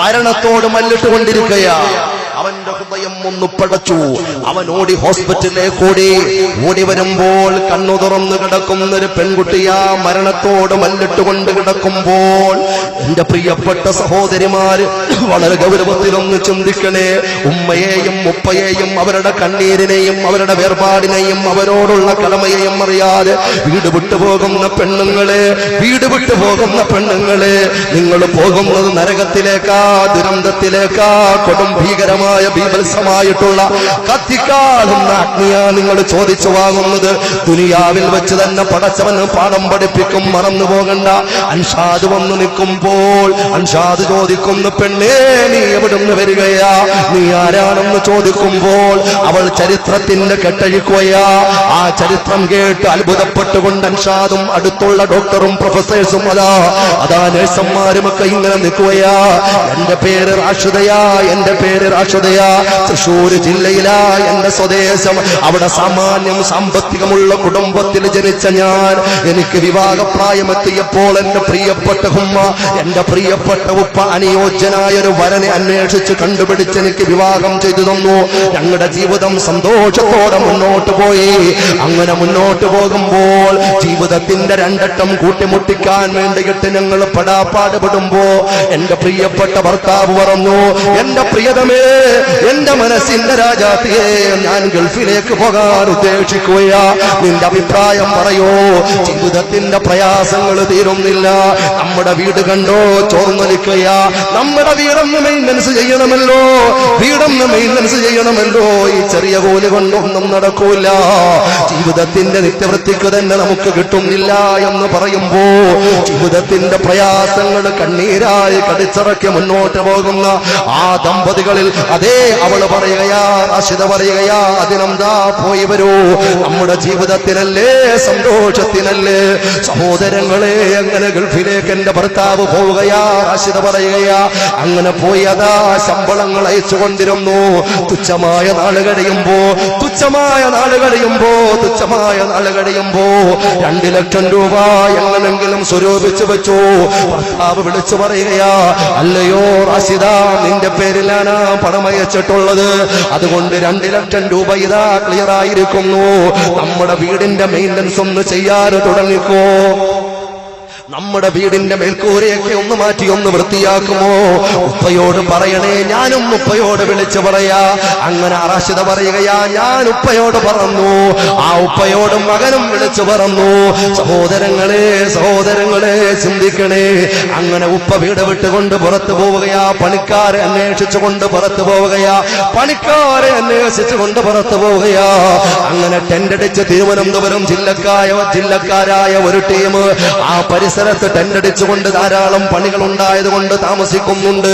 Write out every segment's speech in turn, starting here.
മരണത്തോട് മല്ലിട്ടുകൊണ്ടിരിക്കയാ അവന്റെ ഹൃദയം ഒന്ന് പടച്ചു. അവൻ ഓടി ഹോസ്പിറ്റലിലേക്ക് ഓടി ഓടി വരുമ്പോൾ കണ്ണു തുറന്നു കിടക്കുന്ന ഒരു പെൺകുട്ടിയാ മരണത്തോട് മല്ലിട്ടുകൊണ്ട് കിടക്കുമ്പോൾ എന്റെ പ്രിയപ്പെട്ട സഹോദരിമാര് വളരെ ഗൗരവത്തിലൊന്ന് ചിന്തിക്കണേ. ഉമ്മയെയും ഉപ്പയെയും അവരുടെ കണ്ണീരിനെയും അവരുടെ വേർപാടിനെയും അവരോടുള്ള കടമയെയും അറിയാതെ വീട് വിട്ടു പോകുന്ന പെണ്ണുങ്ങളെ വീട് വിട്ടു പോകുന്ന പെണ്ണുങ്ങളെ നിങ്ങൾ പോകുന്നത് നരകത്തിലേക്കാ ദുരന്തത്തിലേക്കാ കൊടും ഭീകരമായ ബീഭത്സമായിട്ടുള്ള കത്തിക്കാളുന്ന അഗ്നിയാ നിങ്ങൾ ചോദിച്ചു വാങ്ങുന്നത്. ദുനിയാവിൽ വെച്ച് തന്നെ പടച്ചവന് പാഠം പഠിപ്പിക്കും മറന്നു പോകണ്ട. അൻഷാദ് വന്നു നിൽക്കുമ്പോൾ അൻഷാദ് ചോദിക്കുന്നു പെണ്ണേ നീ എവിടുന്ന് വരികയാ? നീ ആരാണെന്ന് ചോദിക്കുമ്പോൾ അവൾ ചരിത്രത്തിന്റെ കെട്ടഴിക്കുകയാ. ആ ചരിത്രം കേട്ട് അത്ഭുതപ്പെട്ടുകൊണ്ട് അൻഷാദും അടുത്തുള്ള ഡോക്ടറും പ്രൊഫസേഴ്സും അതാ അതാ നേഴ്സന്മാരും ഒക്കെ ഇങ്ങനെ നിൽക്കുകയാ. എന്റെ പേര് റാഷിദയാ എന്റെ പേര് റാഷിദയാ തൃശൂർ ജില്ലയിലാ എന്റെ സ്വദേശം. അവിടെ സാമാന്യം സാമ്പത്തികമുള്ള കുടുംബത്തിൽ ജനിച്ച ഞാൻ. എനിക്ക് വിവാഹപ്രായമെത്തിയപ്പോൾ എന്റെ പ്രിയപ്പെട്ട ഉമ്മ എന്റെ പ്രിയപ്പെട്ട ഉപ്പ അനുയോജ്യനായ ഒരു വരനെ അന്വേഷിച്ച് കണ്ടുപിടിച്ച് എനിക്ക് വിവാഹം ചെയ്തു തന്നു. ഞങ്ങളുടെ ജീവിതം സന്തോഷത്തോടെ മുന്നോട്ട് പോയി. അങ്ങനെ മുന്നോട്ട് പോകുമ്പോൾ ജീവിതത്തിന്റെ രണ്ടട്ടം കൂട്ടിമുട്ടിക്കാൻ വേണ്ടിയിട്ട് ഞങ്ങൾ പെടാപ്പാടുപെടുമ്പോ എന്റെ പ്രിയപ്പെട്ട ഭർത്താവ് പറഞ്ഞു എന്റെ പ്രിയതമേ എന്റെ മനസ്സിന്റെ രാജാത്തിയെ ഞാൻ ഗൾഫിലേക്ക് പോകാൻ ഉദ്ദേശിക്കുകയാ. നിന്റെ അഭിപ്രായം പറയോ? ജീവിതത്തിന്റെ പ്രയാസങ്ങൾ തീരുന്നില്ല. നമ്മുടെ വീട് കണ്ടോ? ചോർന്നൊലിക്കുകയാ നമ്മുടെ വീടൊന്ന് മെയിന്റനൻസ് ചെയ്യണമല്ലോ. വീടൊന്ന് മെയിന്റനൻസ് ചെയ്യണമല്ലോ. ഈ ചെറിയ കോൽ കൊണ്ടൊന്നും നടക്കൂല. ജീവിതത്തിന്റെ നിത്യവൃത്തിക്ക് തന്നെ നമുക്ക് കിട്ടുന്നില്ല എന്ന് പറയുമ്പോ ജീവിതത്തിന്റെ പ്രയാസങ്ങൾ കണ്ണീരായി കടിച്ചറക്കി മുന്നോട്ട് പോകുന്ന ആ ദമ്പതികളിൽ അതേ അവൾ പറയുകയാ അശിത പറയുകയാ അതിനെന്താ പോയി വരൂ? നമ്മുടെ ജീവിതത്തിനല്ലേ സന്തോഷത്തിനല്ലേ? സഹോദരങ്ങളെ അങ്ങനെ ഗൾഫിലേക്ക് എന്റെ ഭർത്താവ് പോവുകയാ അശിത പറയുകയാ. അങ്ങനെ പോയി അതാ ശമ്പളങ്ങൾ അയച്ചു കൊണ്ടിരുന്നു. തുച്ഛമായ നാൾ കഴിയുമ്പോ തുച്ഛമായ നാൾ കഴിയുമ്പോ തുച്ഛമായ നാൾ കഴിയുമ്പോ രണ്ട് ലക്ഷം രൂപ എങ്ങനെങ്കിലും സ്വരൂപിച്ചു വെച്ചു. ഭർത്താവ് വിളിച്ചു പറയുകയാ അല്ലയോ റാഷിദ നിന്റെ പേരിലാണ് പണം അയച്ചിട്ടുള്ളത് അതുകൊണ്ട് രണ്ട് ലക്ഷം രൂപ ഇതാ ക്ലിയർ ആയിരിക്കുന്നു. നമ്മുടെ വീടിന്റെ മെയിന്റനൻസ് ഒന്ന് ചെയ്യാറ് തുടങ്ങിക്കോ. നമ്മുടെ വീടിന്റെ മേൽക്കൂരയൊക്കെ ഒന്ന് മാറ്റി ഒന്ന് വൃത്തിയാക്കുമോ? ഉപ്പയോട് പറയണേ ഞാനും ഉപ്പയോട് വിളിച്ചു പറയാ. അങ്ങനെ അറാശിത പറയുകയാ ഞാൻ ഉപ്പയോട് പറഞ്ഞു. ആ ഉപ്പയോട് മകനും വിളിച്ചു പറഞ്ഞു. സഹോദരങ്ങളെ സഹോദരങ്ങളെ ചിന്തിക്കണേ. അങ്ങനെ ഉപ്പ വീട് വിട്ടുകൊണ്ട് പുറത്തു പോവുകയാ. പണിക്കാരെ അന്വേഷിച്ചുകൊണ്ട് പുറത്തു പോവുകയാ. പണിക്കാരെ അന്വേഷിച്ചുകൊണ്ട് പുറത്തു പോവുകയാ. അങ്ങനെ ടെൻഡടിച്ച് തിരുവനന്തപുരം ജില്ലക്കായ ജില്ലക്കാരായ ഒരു ടീം ആ പരിസരത്ത് ടെൻഡടിച്ചുകൊണ്ട് ധാരാളം പണികൾ ഉണ്ടായതുകൊണ്ട് താമസിക്കുന്നുണ്ട്.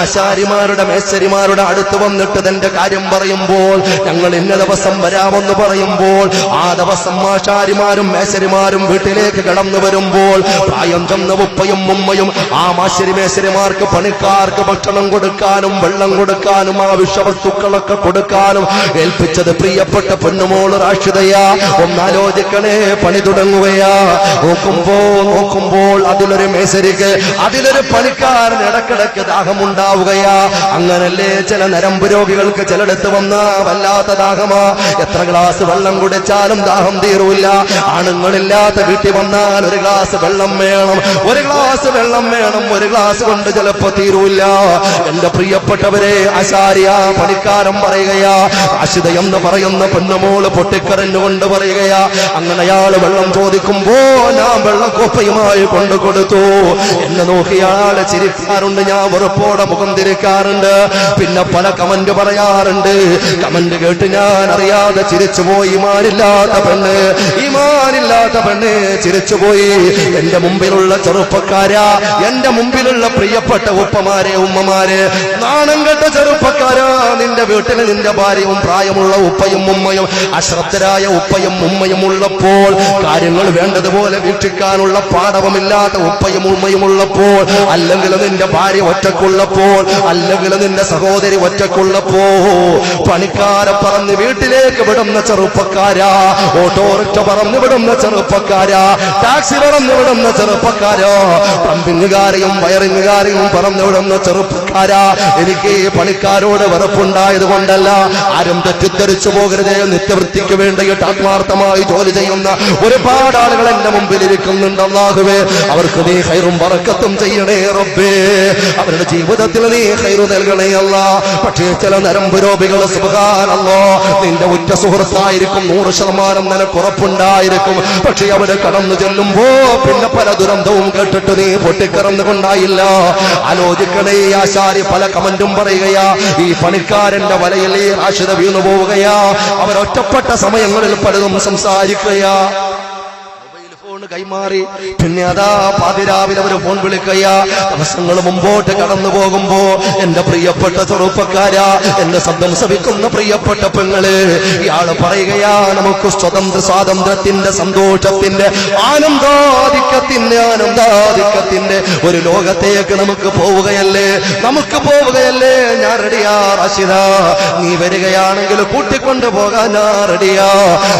ആശാരിമാരുടെ മേശരിമാരുടെ അടുത്ത് വന്നിട്ട് തന്റെ കാര്യം പറയുമ്പോൾ ഞങ്ങൾ ഇന്ന ദിവസം വരാമെന്ന് പറയുമ്പോൾ ആ ദിവസം ആശാരിമാരും മേശരിമാരും വീട്ടിലേക്ക് കടന്നു വരുമ്പോൾ പ്രായം ചെന്ന ഉപ്പയും ഉമ്മയും ആ മാശരി മേശരിമാർക്ക് പണിക്കാർക്ക് ഭക്ഷണം കൊടുക്കാനും വെള്ളം കൊടുക്കാനും ആ വിഷവസ്തുക്കളൊക്കെ കൊടുക്കാനും ഏൽപ്പിച്ചത് പ്രിയപ്പെട്ട പെണ്ണുമോൾ രാഷ്ട്രതയാ ഒന്നാലോചിക്കണേ പണി തുടങ്ങുകയാ. നോക്കുമ്പോ നോക്കുമ്പോൾ അതിലൊരു മേശരിക്ക് അതിലൊരു പണിക്കാരൻ ഇടക്കിടക്ക് ദാഹമുണ്ടാവുകയാ. അങ്ങനല്ലേ ചില നരമ്പ് രോഗികൾക്ക് ചിലടത്ത് വന്ന വല്ലാത്ത ദാഹമാ. എത്ര ഗ്ലാസ് വെള്ളം കുടിച്ചാലും ദാഹം തീരൂല ആണുങ്ങളില്ലാത്ത വീട്ടിൽ വന്നാൽ ഒരു ഗ്ലാസ് വെള്ളം വേണം. ഒരു ഗ്ലാസ് വെള്ളം വേണം ഒരു ഗ്ലാസ് കൊണ്ട് ചിലപ്പോ തീരൂല എന്റെ പ്രിയപ്പെട്ടവരെ ആശാരിയ പണിക്കാരൻ പറയുകയാ. അശിത എന്ന് പറയുന്ന പൊന്നുമോൾ പൊട്ടിക്കരഞ്ഞുകൊണ്ട് പറയുകയാ. അങ്ങനെ വെള്ളം ചോദിക്കുമ്പോ ഞാൻ വെള്ളക്കോപ്പയുമായി കൊണ്ടു കൊടുത്തു. എന്നെ നോക്കി ആളെ ചിരിക്കാറുണ്ട് ഞാൻ ഉറപ്പോടെ മുഖം തിരിക്കാറുണ്ട്. പിന്നെ പല കമന്റ് പറയാറുണ്ട്. കമന്റ് കേട്ട് ഞാൻ അറിയാതെ ചിരിച്ചു പോയി ഇമാനില്ലാത്ത പെണ്ണ് ഇമാനില്ലാത്ത പെണ്ണ് ചിരിച്ചു പോയി എന്റെ മുമ്പിലുള്ള ചെറുപ്പക്കാരാ എന്റെ മുമ്പിലുള്ള പ്രിയപ്പെട്ട ഉപ്പമാരെ ഉമ്മമാരെ. നാണം കെട്ട ചെറുപ്പക്കാരാ നിന്റെ വീട്ടിൽ നിന്റെ ഭാര്യയും പ്രായമുള്ള ഉപ്പയും ഉമ്മയും അശ്രദ്ധരായ ഉപ്പയും ഉമ്മയും ഉള്ളപ്പോൾ കാര്യങ്ങൾ വേണ്ടതുപോലെ വീക്ഷിക്കാനുള്ള പാഠം പാടവമില്ലാത്ത ഉപ്പയും ഉമ്മയും ഉള്ളപ്പോൾ അല്ലെങ്കിൽ നിന്റെ ഭാര്യ ഒറ്റക്കുള്ളപ്പോൾ അല്ലെങ്കിൽ നിന്റെ സഹോദരി ഒറ്റക്കുള്ളപ്പോ പണിക്കാരെ പറഞ്ഞ് വീട്ടിലേക്ക് വിടുന്ന ചെറുപ്പക്കാരാ ഓട്ടോറിക്ഷ പറഞ്ഞു വിടുന്ന ചെറുപ്പക്കാരാ ടാക്സി പറഞ്ഞു വിടുന്ന ചെറുപ്പക്കാരോ പമ്പിങ്ങുകാരെയും വയറിങ്ങുകാരെയും പറഞ്ഞു വിടുന്ന ചെറുപ്പക്കാരാ. എനിക്ക് ഈ പണിക്കാരോട് വെറുപ്പുണ്ടായത് കൊണ്ടല്ല ആരും തെറ്റിദ്ധരിച്ചു പോകരുതേ നിത്യവൃത്തിക്ക് വേണ്ടിയിട്ട് ആത്മാർത്ഥമായി ജോലി ചെയ്യുന്ന ഒരുപാട് ആളുകൾ എന്റെ മുമ്പിൽ അള്ളാഹുവേ അവർക്ക് നീ ഹൈറും വറക്കത്തും ചെയ്യണേ റബ്ബേ. അവരുടെ ജീവിതത്തിൽ നീ ഹൈറു നൽകണേ അല്ല. പക്ഷേ ചില നരമ്പ് രോഗികൾ സുഖാനല്ലോ നിന്റെ ഉറ്റ സുഹൃത്തായിരിക്കും നൂറ് ശതമാനം നിനക്കുറപ്പുണ്ടായിരിക്കും പക്ഷെ അവർ കടന്നു ചെല്ലുമ്പോ പിന്നെ പല ദുരന്തവും കേട്ടിട്ട് നീ പൊട്ടിക്കറന്നുകൊണ്ടായില്ല. ആലോചിക്കണേ ആശാരി പല കമന്റും പറയുകയാ ഈ പണിക്കാരന്റെ വലയിൽ ഈ ആശുത വീണു പോവുകയാ അവരൊറ്റപ്പെട്ട സമയങ്ങളിൽ പലതും സംസാരിക്കുകയാ. കൈമാറി. പിന്നെ അതാ പാതിരാവിലെ ഒരു ഫോൺ വിളിക്കയ്യ. ദിവസങ്ങൾ മുമ്പോട്ട് കടന്നു പോകുമ്പോ എന്റെ പ്രിയപ്പെട്ട ചെറുപ്പക്കാരാ എന്റെ ശബ്ദം ശ്രവിക്കുന്ന പ്രിയപ്പെട്ട പെങ്ങൾ. ഇയാൾ പറയുകയാ നമുക്ക് സ്വതന്ത്ര സ്വാതന്ത്ര്യത്തിന്റെ സന്തോഷത്തിന്റെ ആനന്ദാധിക്യത്തിന്റെ ആനന്ദാധിക്യത്തിന്റെ ഒരു ലോകത്തേക്ക് നമുക്ക് പോവുകയല്ലേ? നമുക്ക് പോവുകയല്ലേ? ഞാൻ റെഡിയാ റഷിത നീ വരികയാണെങ്കിൽ കൂട്ടിക്കൊണ്ടു ഞാൻ റെഡിയാ.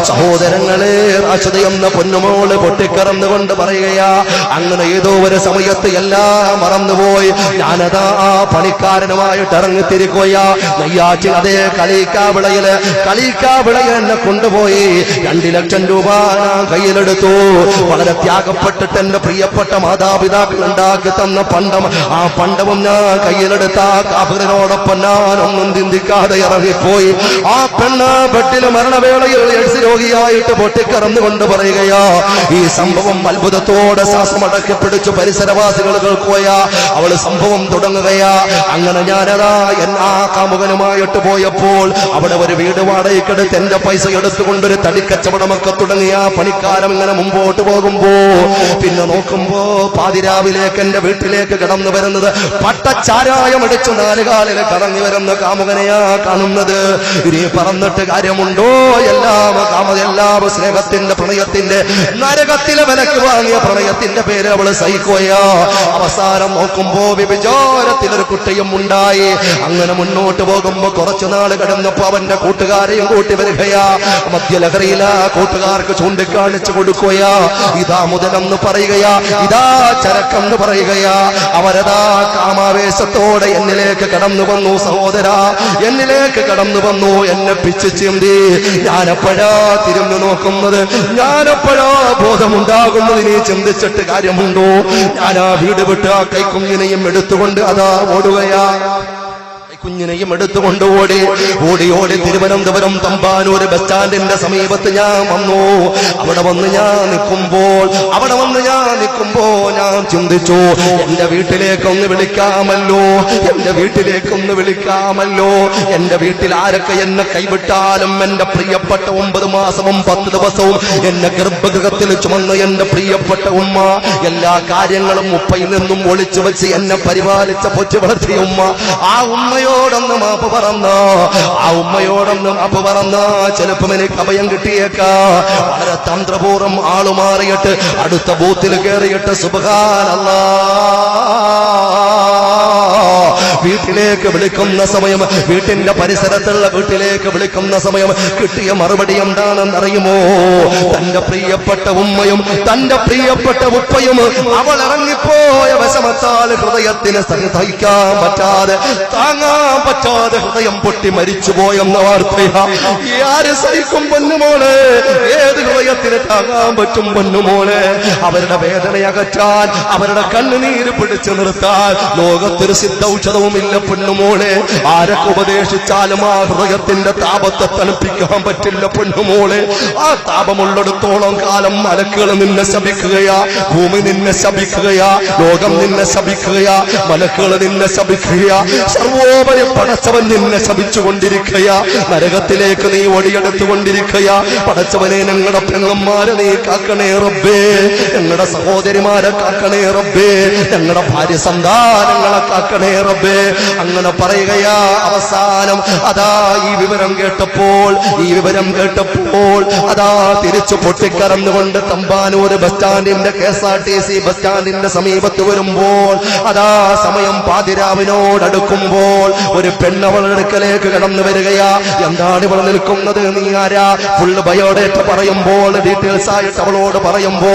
സഹോദരങ്ങളെ റാഷിദ എന്ന പൊന്നുമോൾ പൊട്ടിക്കറന്നുകൊണ്ട് പറയുകയാ അങ്ങനെ ഏതോ ഒരു സമയത്ത് എല്ലാം മറന്നുപോയി. ഞാനതാ ആ പണിക്കാരനുമായിട്ട് ഇറങ്ങിത്തിരിക്കുകയാ. നെയ്യാറ്റിൽ അതേ കളിക്കാവിളയിൽ കളിക്കാവിളയിൽ എന്നെ കൊണ്ടുപോയി. രണ്ടു ലക്ഷം രൂപ കയ്യിലെടുത്തു. വളരെ ത്യാഗപ്പെട്ടിട്ട് എന്റെ പ്രിയപ്പെട്ട മാതാപിതാക്കൾ ഉണ്ടാക്കി തന്ന പണ്ടം. ആ പണ്ടവും ഞാൻ കയ്യിലെടുത്ത കാഫിറിനോടൊപ്പം ഞാൻ ഒന്നും ചിന്തിക്കാതെ ഇറങ്ങിപ്പോയി. ആ പെണ്ണ് ബെഡിൽ മരണവേളയിൽ എഡ്സ് രോഗിയായിട്ട് പൊട്ടിക്കറന്നുകൊണ്ട് പറയുകയാ ഈ സംഭവം അത്ഭുതത്തോടെ ശ്വാസമടക്കി പിടിച്ചു പരിസരവാസികൾ കേൾക്കുകയാ. അവൾ സംഭവം തുടങ്ങുകയാ. അങ്ങനെ ഞാനതാ എന്നാ കാമുകനുമായിട്ട് പോയപ്പോൾ അവിടെ ഒരു വീട് വാടകയ്ക്കെടുത്ത് എന്റെ പൈസ എടുത്തുകൊണ്ടൊരു തടിക്കച്ചവടമൊക്കെ തുടങ്ങിയ പണിക്കാരം ഇങ്ങനെ മുമ്പോട്ട് പോകുമ്പോ പിന്നെ നോക്കുമ്പോ പാതിരാവിലേക്ക് എന്റെ വീട്ടിലേക്ക് കടന്നു വരുന്നത് പട്ടച്ചാരായം അടിച്ചു നാലുകാലിൽ കറങ്ങി വരുന്ന കാമുകനെയാ കാണുന്നത്. ഇനി പറഞ്ഞിട്ട് കാര്യമുണ്ടോ? എല്ലാം കാമ എല്ലാം സ്നേഹത്തിന്റെ പ്രണയത്തിന്റെ നരകത്തിലെ വിലക്ക് വാങ്ങിയ പ്രണയത്തിന്റെ പേര് അവൾ സഹിക്കുകയാ അവസാനം നോക്കുമ്പോ വിഭിചാരത്തിനൊരു കുട്ടിയും ഉണ്ടായി. അങ്ങനെ മുന്നോട്ട് പോകുമ്പോ കുറച്ചു നാൾ കിടന്നപ്പോ അവന്റെ കൂട്ടുകാരെയും കൂട്ടി വരികയാ. മദ്യലഹരിയില കൂട്ടുകാർക്ക് ചൂണ്ടിക്കാണിച്ചു കൊടുക്കുകയാ. ഇതാ മുതലെന്ന് പറയുകയാ ഇതാ ചരക്കെന്ന് പറയുകയാ. അവരതാ കാമാവേശത്തോടെ എന്നിലേക്ക് കടന്നു വന്നു സഹോദര. എന്നിലേക്ക് കടന്നു വന്നു എന്നെ പിച്ചു ചിന്തി. ഞാനപ്പോഴാ തിരിഞ്ഞു നോക്കുന്നത്? ഞാനപ്പോഴാ ബോധമുണ്ടാകുന്നത് നീ ചിന്തിച്ചിട്ട് കാര്യമുണ്ടോ? ഞാൻ ആ വീട് വിട്ട് ആ കൈക്കുഞ്ഞിനെയും എടുത്തുകൊണ്ട് അതാ ഓടുകയാ. കുഞ്ഞിനെയും എടുത്തുകൊണ്ട് ഓടി. ഓടി ഓടി തിരുവനന്തപുരം തമ്പാനൂര് ബസ് സ്റ്റാൻഡിന്റെ സമീപത്ത് ഞാൻ വന്നു. അവിടെ വന്ന് ഞാൻ നിൽക്കുമ്പോൾ അവിടെ വന്ന് ഞാൻ നിൽക്കുമ്പോ ഞാൻ ചിന്തിച്ചു എന്റെ വീട്ടിലേക്കൊന്ന് വിളിക്കാമല്ലോ എന്റെ വീട്ടിലേക്കൊന്ന് വിളിക്കാമല്ലോ എന്റെ വീട്ടിൽ ആരൊക്കെ എന്നെ കൈവിട്ടാലും എന്റെ പ്രിയപ്പെട്ട ഒമ്പത് മാസവും പത്ത് ദിവസവും എന്നെ ഗർഭഗൃഹത്തിൽ ചുമന്ന് എന്റെ പ്രിയപ്പെട്ട ഉമ്മ എല്ലാ കാര്യങ്ങളും ഉപ്പയിൽ നിന്നും ഒളിച്ചു വെച്ച് എന്നെ പരിപാലിച്ച പൊച്ചു വളർത്തിയ ഉമ്മ ആ ഉമ്മയോടൊന്ന് മാപ്പ് പറന്നോ? ആ ഉമ്മയോടൊന്ന് മാപ്പ് പറന്നോ? ചിലപ്പം എനിക്ക് അഭയം കിട്ടിയേക്കാ. വളരെ തന്ത്രപൂർവം ആൾ മാറിയിട്ട് അടുത്ത ബൂത്തിൽ കയറിയിട്ട് സുബഹാനല്ലാ. വീട്ടിലേക്ക് വിളിക്കുന്ന സമയം വീട്ടിന്റെ പരിസരത്തുള്ള വീട്ടിലേക്ക് വിളിക്കുന്ന സമയം കിട്ടിയ മറുപടി എന്താണെന്ന് അറിയുമോ? തന്റെ പ്രിയപ്പെട്ട ഉമ്മയും തന്റെ പ്രിയപ്പെട്ട ഉപ്പയും അവൾ ഇറങ്ങിപ്പോയ വശമത്താൽ ഹൃദയത്തിന് സഹിക്കാൻ പറ്റാതെ താങ്ങാൻ പറ്റാതെ ഹൃദയം പൊട്ടി മരിച്ചുപോയെന്ന വാർത്തയാ. ആര് സഹിക്കും പൊന്നുമോളെ? ഏത് ഹൃദയത്തിന് താങ്ങാൻ പറ്റും പൊന്നുമോളെ? അവരുടെ വേദന അകറ്റാൻ അവരുടെ കണ്ണുനീര് പിടിച്ചു നിർത്താൻ ലോകത്തൊരു സിദ്ധൌഷധവുമില്ല പൊന്നുമോളെ. ആരൊക്കെ ഉപദേശിച്ചാലും ആ ഹൃദയത്തിന്റെ താപത്തെ തണുപ്പിക്കാൻ പറ്റില്ല പൊന്നുമോളെ. ആ താപമുള്ളിടത്തോളം കാലം മലക്കുകൾ നിന്നെ ശപിക്കുകയാ. ഭൂമി നിന്നെ ശപിക്കുകയാ. ലോകം നിന്നെ ശപിക്കുകയാ. മലക്കുകൾ നിന്നെ ശപിക്കുകയാ. സർവോപരി പടച്ചവൻ നിന്നെ ശപിച്ചുകൊണ്ടിരിക്കയാ നരകത്തിലേക്ക് നീ ഒടിയെടുത്തുകൊണ്ടിരിക്കയാ പടച്ചവനെ ഞങ്ങളുടെ പെങ്ങന്മാരെ നീ കാക്കണേ റബ്ബേ. ഞങ്ങളുടെ സഹോദരിമാരെ കാക്കണേ റബ്ബേ. ഞങ്ങളുടെ ഭാര്യ സന്താനങ്ങളെ കാക്കണേ റബ്ബേ. അങ്ങനെ പറയുകയാ അവസാനം. അതാ ഈ വിവരം കേട്ടപ്പോൾ ഈ വിവരം കേട്ടപ്പോൾ അതാ തിരിച്ചു പൊട്ടിക്കറന്നുകൊണ്ട് Thampanoor bus സ്റ്റാൻഡിന്റെ K S R T C bus സ്റ്റാൻഡിന്റെ സമീപത്ത് വരുമ്പോൾ അതാ സമയം പാതിരാവിനോടടുക്കുമ്പോൾ ഒരു പെണ്ണവളുടെ അടുക്കലേക്ക് കടന്നു വരികയാ. എന്താണ് ഇവിടെ നിൽക്കുന്നത്? നീ ആരാ? ഫുള്ള് ബയോഡേറ്റ പറയുമ്പോൾ ഡീറ്റെയിൽസ് ആയിട്ട് അവളോട് പറയുമ്പോ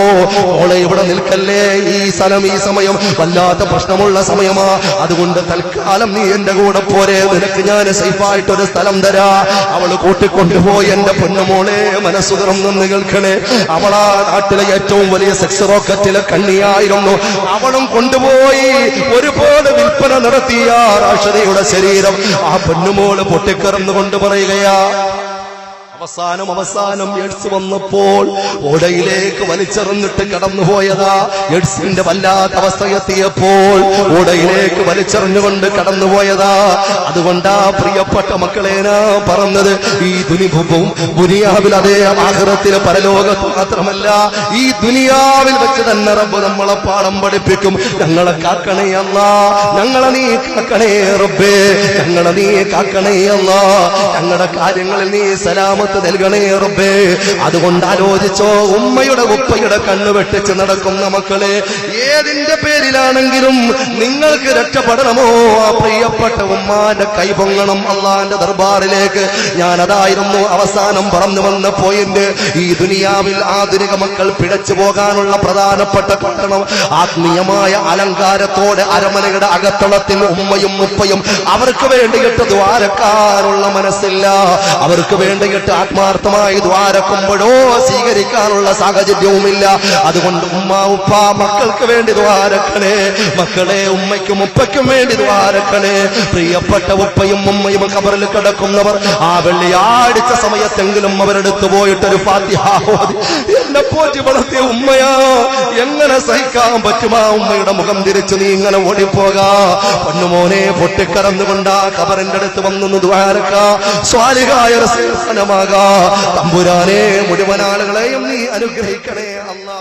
ഓളെ ഇവിടെ നിൽക്കല്ലേ? ഈ സ്ഥലം ഈ സമയം വല്ലാത്ത പ്രശ്നമുള്ള സമയമാ. അതുകൊണ്ട് തൽക്കാലം നീ എന്റെ കൂടെ പോരെ. നിനക്ക് ഞാൻ സൈഫായിട്ട് ഒരു സ്ഥലം തരാ. അവൾ കൂട്ടിക്കൊണ്ടുപോയി എന്റെ പൊന്നുമോളെ. മനസ്സുകറും നിന്ന് കേൾക്കണേ. അവളാ നാട്ടിലെ ഏറ്റവും വലിയ സെക്സ് റോക്കറ്റിലെ കണ്ണിയായിരുന്നു. അവളും കൊണ്ടുപോയി. ഒരുപാട് വിൽപ്പന നടത്തിയ രാഷതയുടെ ശരീരം ആ പൊന്നുമോൾ പൊട്ടിക്കറന്നുകൊണ്ട് പറയുകയാ അവസാനം അവസാനം എഡ്സ് വന്നപ്പോൾ ഓടയിലേക്ക് വലിച്ചെറിഞ്ഞിട്ട് കടന്നുപോയതാ. എഡ്സിന്റെ വല്ലാത്ത അവസ്ഥ എത്തിയപ്പോൾ ഓടയിലേക്ക് വലിച്ചെറിഞ്ഞുകൊണ്ട് കടന്നുപോയതാ. അതുകൊണ്ടാ പ്രിയപ്പെട്ട മക്കളെ പറഞ്ഞത് ഈ ദുനിഭവും ദുനിയാവിൽ അതേ ആഹ്റത്തിലെ പരലോകത്ത് മാത്രമല്ല ഈ ദുനിയാവിൽ വെച്ച് തന്നെ റബ്ബ് നമ്മളെ പാഠം പഠിപ്പിക്കും. ഞങ്ങളെ കാക്കണേ അല്ല ഞങ്ങളെ നീ കാക്കണേ റബ്ബേ ഞങ്ങളെ നീ കാക്കണേ അല്ല ഞങ്ങളുടെ കാര്യങ്ങളിൽ നീ സലാമത്ത് നൽകണേ റബ്ബേ. അതുകൊണ്ട് ആലോചിച്ചോ ഉമ്മയുടെ ഉപ്പയുടെ കണ്ണ് വെട്ടിച്ച് നടക്കുന്ന മക്കളെ. ഏതിന്റെ പേരിലാണെങ്കിലും നിങ്ങൾക്ക് രക്ഷപ്പെടണമോ? ആ പ്രിയപ്പെട്ട ഉമ്മാന്റെ കൈപൊങ്ങണം അള്ളാന്റെ ദർബാറിലേക്ക്. ഞാൻ അതായിരുന്നു അവസാനം പറഞ്ഞു വന്ന പോയിന്റ് ഈ ദുനിയാവിൽ ആധുനിക മക്കൾ പിഴച്ചു പോകാനുള്ള പ്രധാനപ്പെട്ട പട്ടണം. ആത്മീയമായ അലങ്കാരത്തോടെ അരമനയുടെ അകത്തളത്തിൽ ഉമ്മയും ഉപ്പയും അവർക്ക് വേണ്ടിയിട്ട് ദ്വാരക്കാനുള്ള മനസ്സില്ല. അവർക്ക് വേണ്ടിയിട്ട് ആത്മാർത്ഥമായി ദ്വാരക്കുമ്പോഴോ സ്വീകരിക്കാനുള്ള സാഹചര്യവുമില്ല. അതുകൊണ്ട് ഉമ്മ ഉപ്പ മക്കൾക്ക് വേണ്ടി ദ്വാരക്കണേ. മക്കളെ ഉമ്മയ്ക്കും ഉപ്പയ്ക്കും വേണ്ടി ദ്വാരക്കണേ. പ്രിയപ്പെട്ട ഉപ്പയും ഉമ്മയും കബറിൽ കിടക്കുന്നവർ ആ വെള്ളിയാഴ്ച സമയത്തെങ്കിലും അവരെടുത്തു പോയിട്ടൊരു ഫാത്തിഹ ഓതി. എന്നെ പോറ്റി വളർത്തിയ ഉമ്മയാ എങ്ങനെ സഹിക്കാൻ പറ്റുമാ? ഉമ്മയുടെ മുഖം തിരിച്ചു നീ ഇങ്ങനെ ഓടിപ്പോകാ. പൊന്നുമോനെ പൊട്ടിക്കറന്നുകൊണ്ട് കബറിന്റെ അടുത്ത് വന്നു ദ്വാരക്ക സ്വാലികായ തമ്പുരാനെ മുഴുവൻ ആളുകളെയും നീ അനുഗ്രഹിക്കണേ അല്ലാ.